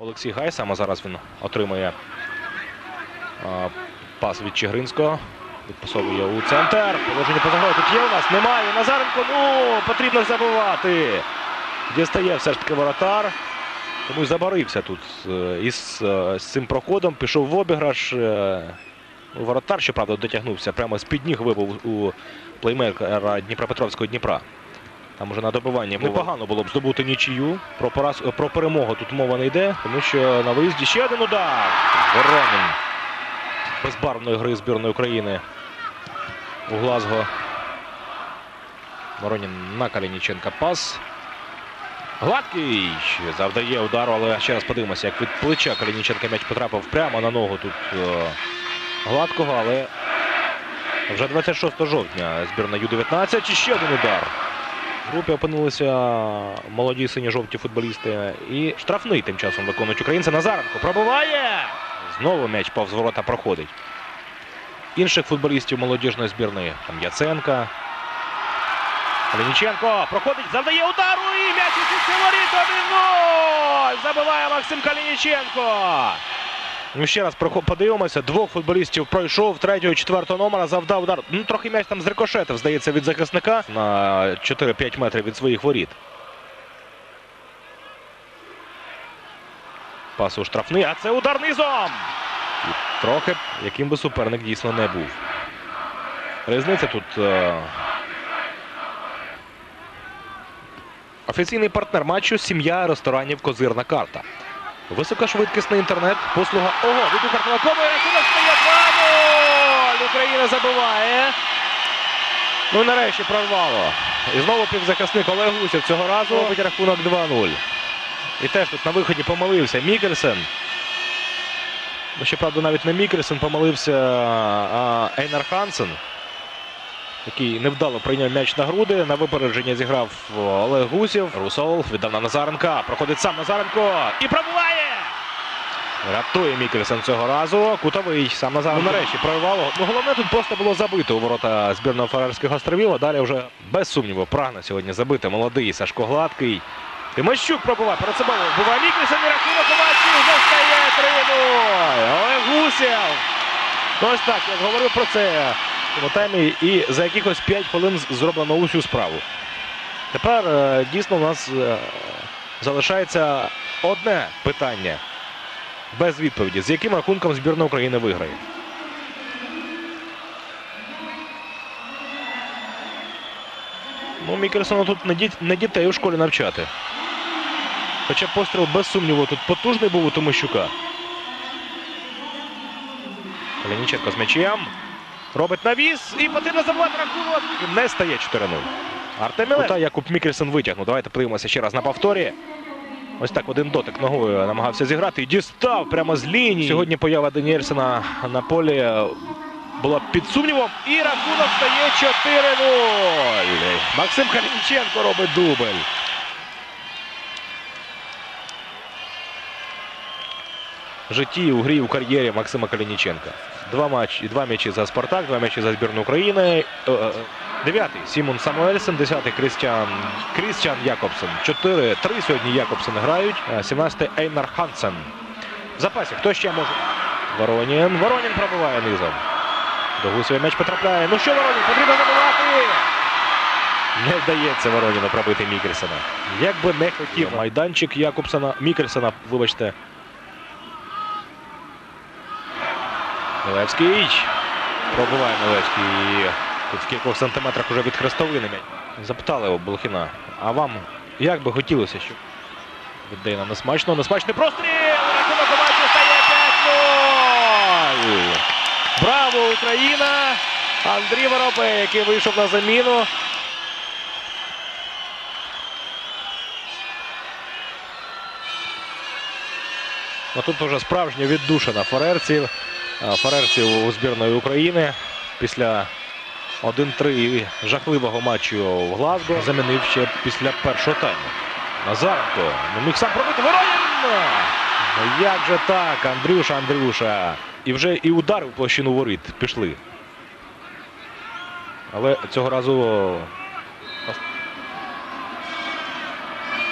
Олексій Гай саме зараз він отримує пас від Чигринського. Відпасовує у центр. Положення поза грою тут є у нас. Немає. Назаренко. Ну потрібно забивати. Дістає все ж таки воротар. Тому й забарився тут е, із е, з цим проходом. Пішов в обіграш. е, ну, Воротар, щоправда, дотягнувся. Прямо з-під ніг вибив у плеймейкера Дніпропетровського Дніпра. Там уже на добиванні непогано було б здобути нічию. Про, пораз... про перемогу тут мова не йде, тому що на виїзді ще один удар. Воронин. Безбарвної гри збірної України у Глазго. Воронін на Калініченка пас. Гладкий завдає удару, але ще раз подивимося, як від плеча Калініченка м'яч потрапив прямо на ногу тут е, гладкого, але вже 26 жовтня збірна Ю-19 і ще один удар. В групі опинилися молоді сині-жовті футболісти. І штрафний тим часом виконують українці. Назаренко пробиває. Знову м'яч повз ворота проходить. Інших футболістів молодіжної збірної. Там Яценка. Калініченко проходить, завдає удару і м'яч у воріт 1-0. Забиває Максим Калініченко. Ну, ще раз подивимося. Двох футболістів пройшов третього, четвертого номера, завдав удар. Ну, трохи м'яч там зрикошетив, здається, від захисника на 4-5 метрів від своїх воріт. Пас у штрафний, а це удар низом. І трохи, яким би суперник дійсно не був. Різниця тут. е, Офіційний партнер матчу сім'я ресторанів Козирна карта. Високошвидкісний інтернет, послуга ого, від Укртелекому і рахунок стає 2-0! Україна забиває. Ну і нарешті прорвало. І знову півзахисник Олег Гусєв цього разу робить рахунок 2-0. І теж тут на виході помилився Мікельсен. Щоправда, навіть не Мікельсен помилився а Ейнар Хансен, який невдало прийняв м'яч на груди. На випередження зіграв Олег Гусєв. Русол віддав на Назаренка. Проходить сам Назаренко і пробиває! Рятує Мікельсен цього разу. Кутовий сам Назаренко. Ну, нарешті прорвало. Ну, головне тут просто було забити у ворота збірного Фарерських островів. А далі вже без сумніву прагне сьогодні забити молодий Сашко Гладкий. Тимощук пробуває перед собою. Буває Мікельсен і рахунок у матчі вже стає 3-0. Олег Гусєв. Ну ось так, я говорив про це в таймі і за якихось 5 хвилин зроблено усю справу. Тепер е, дійсно у нас е, залишається одне питання без відповіді. З яким рахунком збірна України виграє? Ну, Мікельсону тут не, діт- не дітей у школі навчати. Хоча постріл без сумніву тут потужний був у Тимощука. Калініченко з м'ячем. Робить навіс і потрібно забувати рахунок. Не стає 4-0. Артем Мілен. Та Якуб Мікельсен витягнув. Давайте подивимося ще раз на повторі. Ось так один дотик ногою намагався зіграти і дістав прямо з лінії. Сьогодні поява Даніельсена на полі була під сумнівом. І рахунок стає 4-0. Максим Калініченко робить дубль. В житті, у грі, у кар'єрі Максима Калініченка. Два матчі, два м'ячі за Спартак, два м'ячі за збірну України. Е, е, Дев'ятий Сімон Самуельсен, десятий Крістіан Крістіан Якобсен. Чотири, три сьогодні Якобсен грають. Е, Сімнадцятий Ейнар Хансен. В запасі. Хто ще може? Воронін. Воронін пробиває низом. До Гусєва м'яч потрапляє. Ну що, Воронін, потрібно забивати! Не вдається Вороніну пробити Мікельсена. Як би не хотів майданчик Якобсена, Мікельсена, вибачте. Милевський. Пробиває Милевський. Тут в кількох сантиметрах уже від хрестовини. Запитали у Блохіна. А вам як би хотілося, щоб віддає нам несмачно. Несмачний простріл! Рахунок матчі стає 5-0! Браво, Україна! Андрій Воробей, який вийшов на заміну. Ну, тут вже справжня віддушина фарерців. А, Фарерців у збірної України після 1-3 жахливого матчу в Глазго замінив ще після першого тайму. Назаренко не міг сам пробити Воронін! Ну як же так, Андрюша, Андрюша. І вже і удари в площину воріт пішли. Але цього разу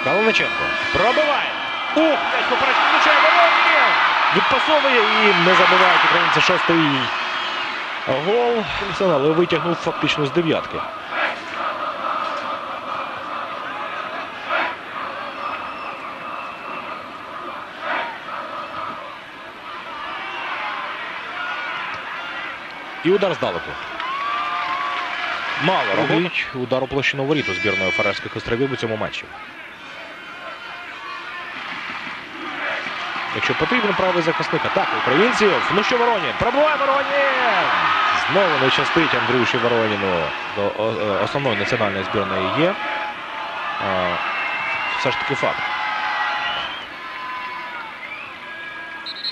Калиниченко пробиває. Ух, м'яч поперечний влучає відпасовує і не забивають українці шостий гол. Але витягнув фактично з дев'ятки. І удар здалеку. Мало робить удар у площину воріт у збірної Фарерських островів у цьому матчі. Якщо потрібен правий захисник, атака українців. Ну що Воронін? Пробуває Воронін! Знову не щастить Андрюші Вороніну до е, основної національної збірної є. Все ж таки факт.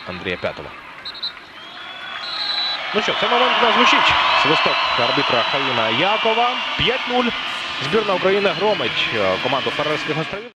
Андрія П'ятова. Ну що, цей момент у звучить. Свисток арбітра Хаїна Якова. 5-0. Збірна України громить е, команду Фарерських островів.